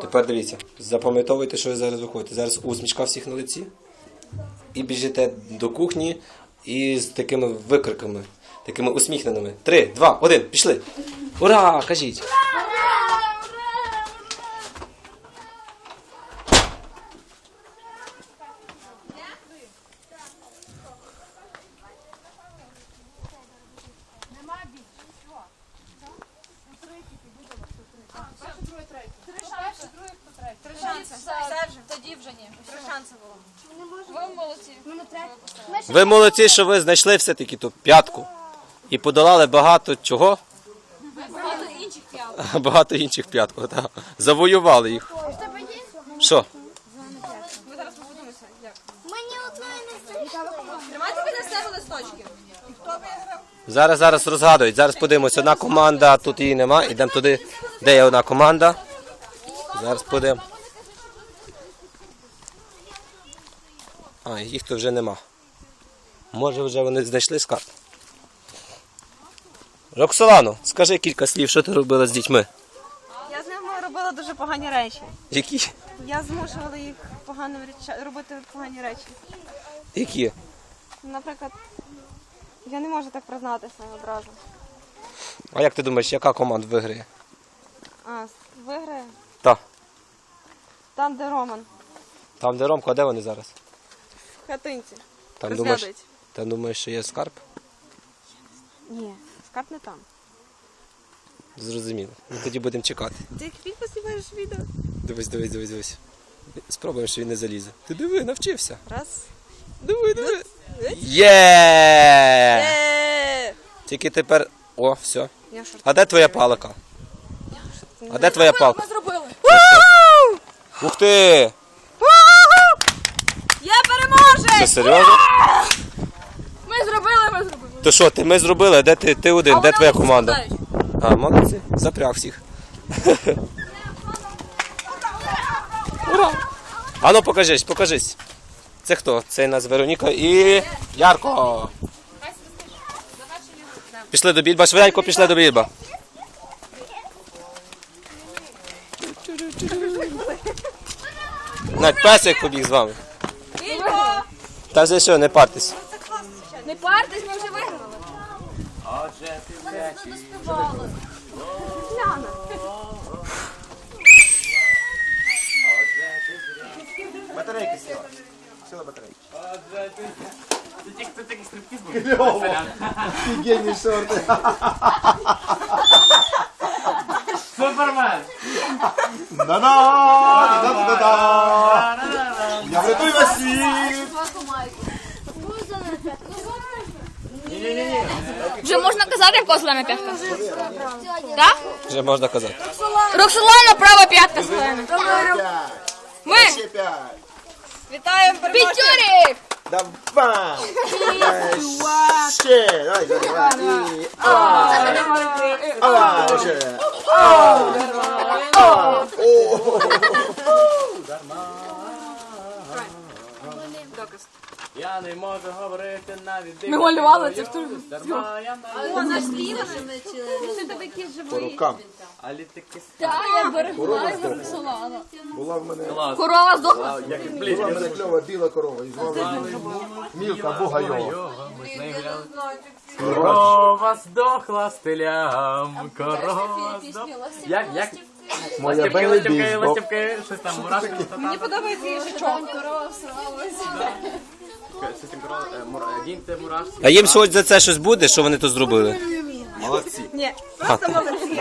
Тепер дивіться, запам'ятовуйте, що ви зараз виходите. Зараз усмішка всіх на лиці. І біжите до кухні і з такими викриками, такими усміхненими. Три, два, один, пішли. Ура! Кажіть. Три Тоді вже ні. Три шанси було. Ви молодці. Ви молодці, що ви знайшли все-таки ту п'ятку. І подолали багато чого? Багато інших п'ят. Багато інших п'ятку, так. Завоювали їх. Що? Ви зараз подумаєте, як. Мені одної не знайшли. Тримайте біля себе листочки. Хто виграв? Зараз, зараз розгадують. Зараз подивимося. Одна команда, тут її нема. Ідемо туди, де є одна команда. Зараз подивимо. А, їх тут вже нема. Може вже вони знайшли скарб. Роксолано, скажи кілька слів, що ти робила з дітьми? Я з ними робила дуже погані речі. Які? Я змушувала їх погано робити погані речі. Які? Наприклад, я не можу так признатися одразу. А як ти думаєш, яка команда виграє? А, виграє Та. там, де Роман, Там, де Ромко, а де вони зараз? В хатинці. Там думаєш, Розглядують. там думаєш, що є скарб? Ні, скарб не там. Зрозуміло. Ну тоді будемо чекати. Ти як фільм знімаєш відео? Дивись, дивись, дивись, дивись. Спробуємо, що він не залізе. Ти диви, навчився. Раз. Диви, диви. Є! Е! Тільки тепер. О, все. Я шорт. А де твоя палка? А де твоя палка? Ми зробили. Ух ти! Це серйозно? Ми зробили, ми зробили. То що, ти ми зробили, а де ти, ти один, А де твоя команда? А, молодці, запряг всіх. Ура! А ну покажись, покажись. Це хто? Це нас Вероніка і Ярко. Пішли до більба, швиденько пішли до більба. Навіть песик побіг з вами. Та вже що, не партесь. Не партись, ми вже виграли. Батарейки сіла. Сіла батарейки. Офігенні шорти. Супермен! Да-да! Я врятую вас всіх! Вже можна казати, в кого зелена п'ятка? Так? Вже можна казати. Роксолана, права п'ятка зелена. Ми. Вітаємо п'ятюрі! Давай! Ще! Давай, давай, давай. І- А, ще. Я не можу говорити навіть Ми малювали це в ту- Дарма я По рукам. Але таке Так, я берегла Роксолана. Була в мене Корова здохла. була в мене кльова біла корова. І звали Мілка Бога його. Корова здохла стилям, корова здохла. Як, як? Моя Ластівки, Белий ластівки, щось там, мурашки, Мені подобається щось корова, мурашки. А їм сьогодні за це щось буде, що вони тут зробили? Молодці. Ні, просто молодці.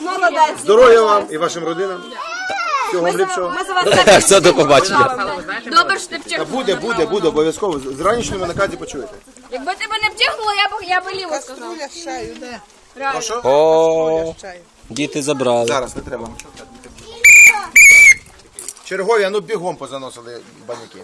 Молодець. Здоров'я вам і вашим родинам. Всього вам ліпшого. Ми за вас так Все, до побачення. Добре, що ти Та буде, буде, буде, обов'язково. З ранішньої наказі почуєте. Якби тебе не втихнуло, я б я б ліво сказав. Що? О, діти забрали. Зараз не треба. Чергові, а ну бігом позаносили баняки.